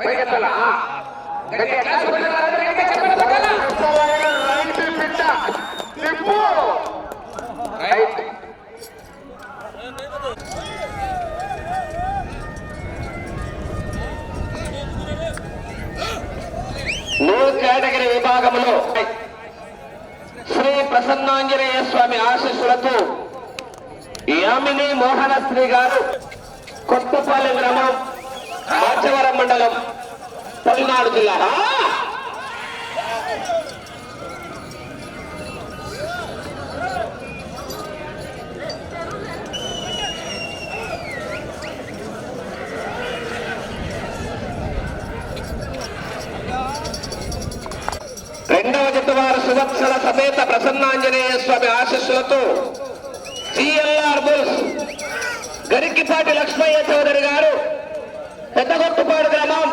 పైకెత్తాలా? గట్టిగా క్లాస్ కొట్టాలా? గట్టిగా చెప్పండి రైట్ పిట్ట తిప్పు రైట్. విభాగంలో శ్రీ ప్రసన్నాంజనేయ స్వామి ఆశీస్సులతో యామిని మోహనశ్రీ గారు కొత్తపాలెం గ్రామం మాచవరం మండలం పల్నాడు జిల్లా. రెండవ జత వారు సువత్సల సమేత ప్రసన్నాంజనేయ స్వామి ఆశస్సులతో సిఎల్ఆర్ బుల్స్ గరికిపాటి లక్ష్మయ్య చౌదరి గారు పెద్దగొట్టుపాడు గ్రామం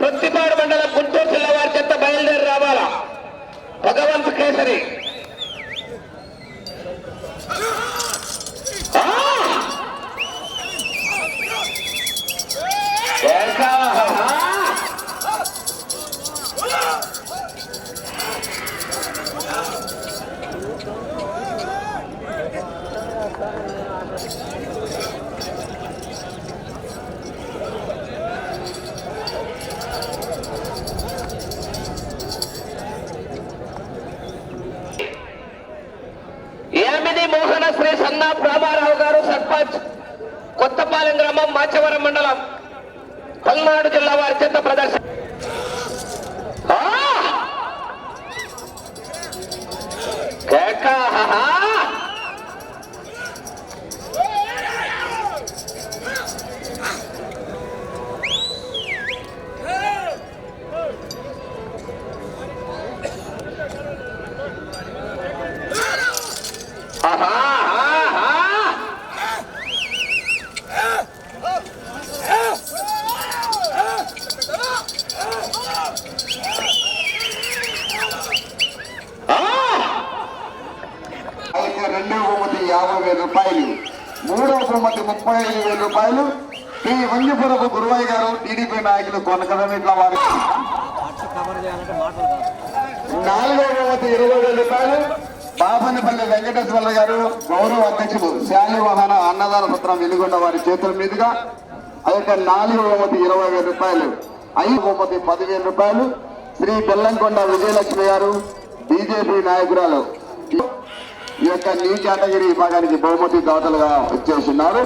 ప్రొత్తిపాడు మండలం గుంటూరు జిల్లా వారి చెత్త బయలుదేరి రావాలా? భగవంత్ కేసరి. సర్పంచ్ కొత్తపాలెం గ్రామం మాచవరం మండలం పల్నాడు జిల్లా వారి చెత్త ప్రదర్శన అయితే రెండవ బహుమతి యాభై వేల రూపాయలు మూడవ బహుమతి ముప్పై ఐదు వేల రూపాయలు. శ్రీ వంజపురపు గురువయ్య గారు టీడీపీ నాయకులు కొనకదమిట్ల వారి నాలుగవ బహుమతి ఇరవై వేల రూపాయలు. బాపనపల్లి వెంకటేశ్వర గారు గౌరవ అధ్యక్షులు శాలి వాహన అన్నదాన పత్రం వెలుగొండ వారి చేతుల మీదుగా ఆ యొక్క నాలుగవ బహుమతి ఇరవై వేల రూపాయలు. ఐదు బహుమతి పదివేల రూపాయలు. శ్రీ బెల్లంకొండ విజయలక్ష్మి గారు బీజేపీ నాయకురాలు. ఈ యొక్క నీ కేటగిరీ విభాగానికి బహుమతి దాతలుగా వచ్చేస్తున్నారు.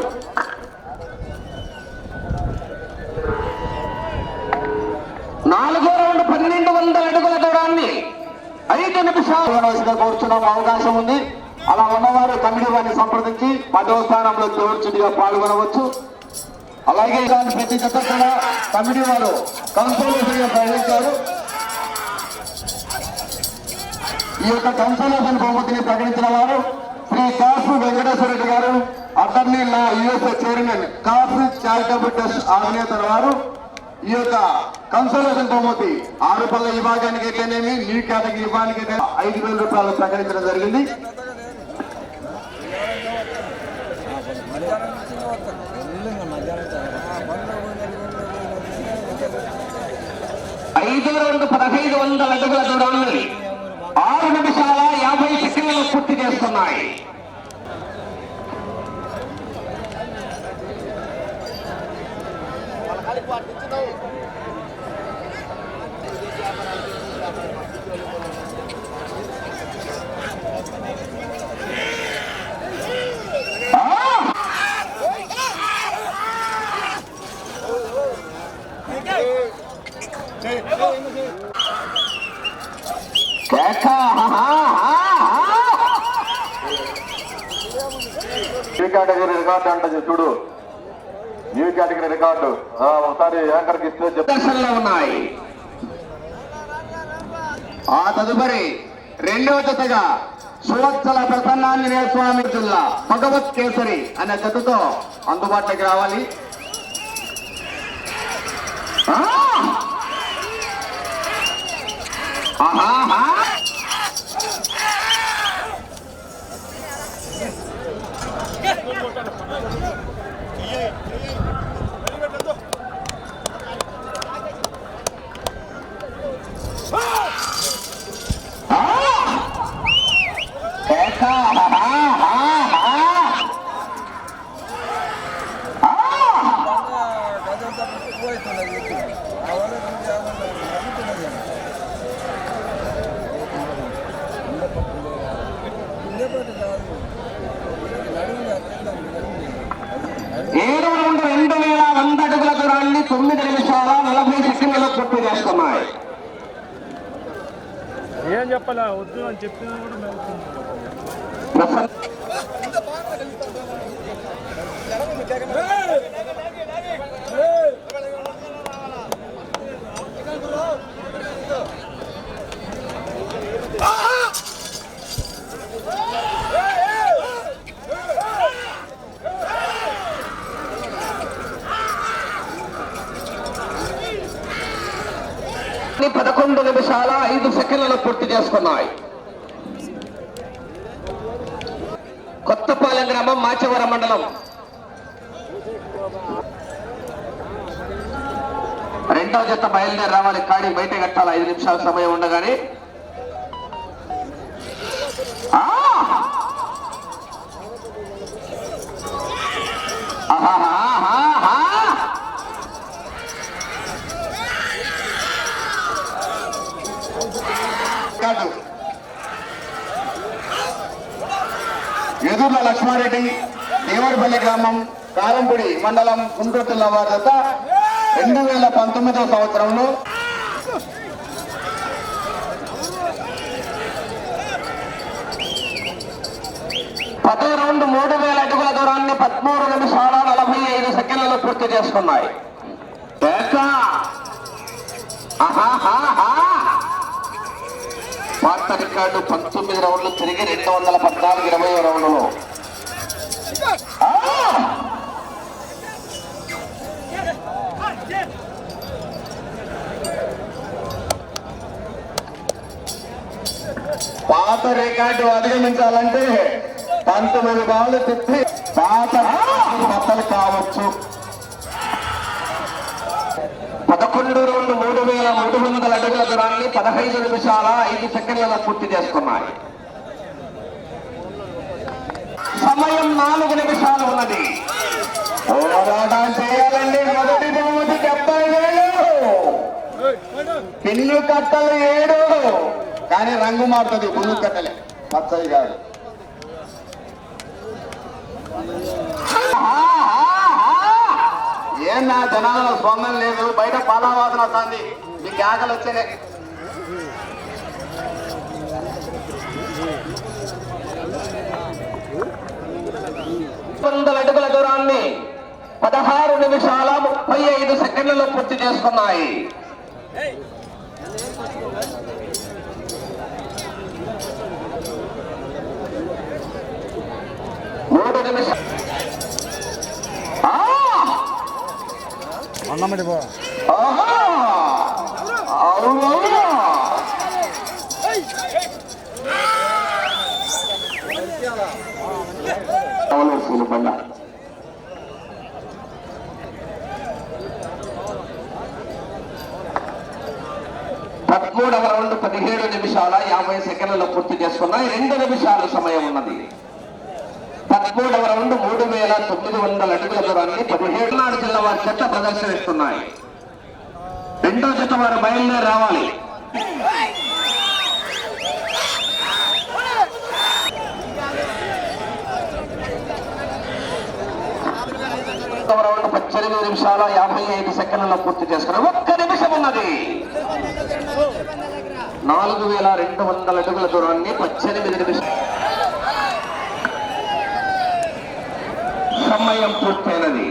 నాలుగో రౌండ్ పన్నెండు వందల అడుగుల దూరాన్ని ఐదు నిమిషాలుగా పాల్గొనవలసిగా అవకాశం ఉంది. అలా ఉన్నవారు కమిటీ వారిని సంప్రదించి పదవ స్థానంలో తోడ్చుడిగా పాల్గొనవచ్చు. అలాగే ఇలాంటి ప్రతి జత కూడా కమిటీ వారు కన్సోలేషన్ ప్రయత్నించారు ఈ యొక్క కన్సర్వేషన్ బహుమతిని ప్రకటించిన వారు శ్రీ కాసు వెంకటేశ్వర రెడ్డి గారు attorney law USA chairman Kasu charitable trust అధినేత వారు. ఈ యొక్క కన్సర్వేషన్ బహుమతి ఆరు పళ్ళ విభాగానికి అయితేనేమి నీ కేటగిరీ విభాగానికి అయితే ఐదు వేల రూపాయలు ప్రకటించడం జరిగింది. ఐదు రెండు పదహైదు వందల అడుగుల దూరాన్ని ఆరు నిమిషాల యాభై సెకండ్లు పూర్తి చేస్తున్నాయి కేక, ఆహా, ఆహా! న్యూ కేటగిరీ రికార్డు అంటే చూడు. New category record. ఆ, ఒకసారి యాంకర్కి ఇస్తే చెప్తా ఉన్నాయి. ఆ తదుపరి రెండవ జతగా సువత్సల ప్రసన్నాంజనేయ స్వామి జిల్లా భగవత్ కేసరి అనే జతతో అందుబాటులోకి రావాలి. ఆహా! తొమ్మిది నిమిషాల నలభై సెకండ్లలో పూర్తి చేస్తున్నాయి. ఏం చెప్పాలా? వద్దు అని చెప్పినా కూడా పదకొండు నిమిషాల ఐదు సెకండ్లను పూర్తి చేసుకున్నాయి. కొత్తపాలెం గ్రామం మాచవరం మండలం. రెండవ జత బయలుదేరి రావాలి. కాడి బయట కట్టాలి. ఐదు నిమిషాల సమయం ఉండగానే. ఆహా కాదు. ఎదుర్ల లక్ష్మారెడ్డి దేవరపల్లి గ్రామం కారంపూడి మండలం గుంటూరు జిల్లా వారి జత రెండు వేల పంతొమ్మిదవ సంవత్సరంలో. పదో రౌండ్ మూడు వేల అడుగుల దూరాన్ని పదమూడు నిమిషాల నలభై ఐదు సెకండ్లలో పూర్తి చేసుకున్నాయి. ఆహా భారత రికార్డు పంతొమ్మిది రౌండ్లు తిరిగి రెండు వందల పద్నాలుగు ఇరవై రౌండ్లో. పాత రికార్డు అధిగమించాలంటే పంతొమ్మిది బాలు తిప్పి పాత బట్టలు కావచ్చు. పదకొండు రెండు మూడు వేల మూడు వందల అడుగుల దూరాన్ని పదహైదు నిమిషాల ఐదు సెకండ్లలో పూర్తి చేసుకున్నాయి. సమయం నాలుగు నిమిషాలు ఉన్నది. పోరాటం చేయాలండి. మొదటి బహుమతి డెబ్బై వేలు. పిల్లు కట్టలు ఏడు. కానీ రంగు మారుతుంది. పుల్లు కట్టలే. పచ్చయి కాదు. ఏం నా జనాలలో స్పందన లేదు? బయట పాలావాసన వస్తుంది. మీ కేకలు వచ్చేనే. వందల అడుగుల దూరాన్ని పదహారు నిమిషాల ముప్పై ఐదు సెకండ్లలో పూర్తి చేసుకున్నాయి. అన్నమటి పో. పదమూడవ రౌండ్ పదిహేడు నిమిషాల యాభై సెకండ్లలో పూర్తి చేసుకున్నాయి రెండు నిమిషాలు సమయం ఉన్నది. పదమూడవ రౌండ్ మూడు వేల తొమ్మిది వందల అడుగుల దూరాన్ని పదిహేడు నాడు జిల్లా వారి చెత్త ప్రదర్శనిస్తున్నాయి. రెండో జత వారు బయలుదేరి రావాలి. పద్దెనిమిది నిమిషాల యాభై ఐదు సెకండ్లలో పూర్తి చేసుకున్నారు ఒక్క నిమిషం ఉన్నది. నాలుగు వేల రెండు వందల అడుగుల దూరాన్ని పద్దెనిమిది నిమిషాలు సమయం పూర్తయినది.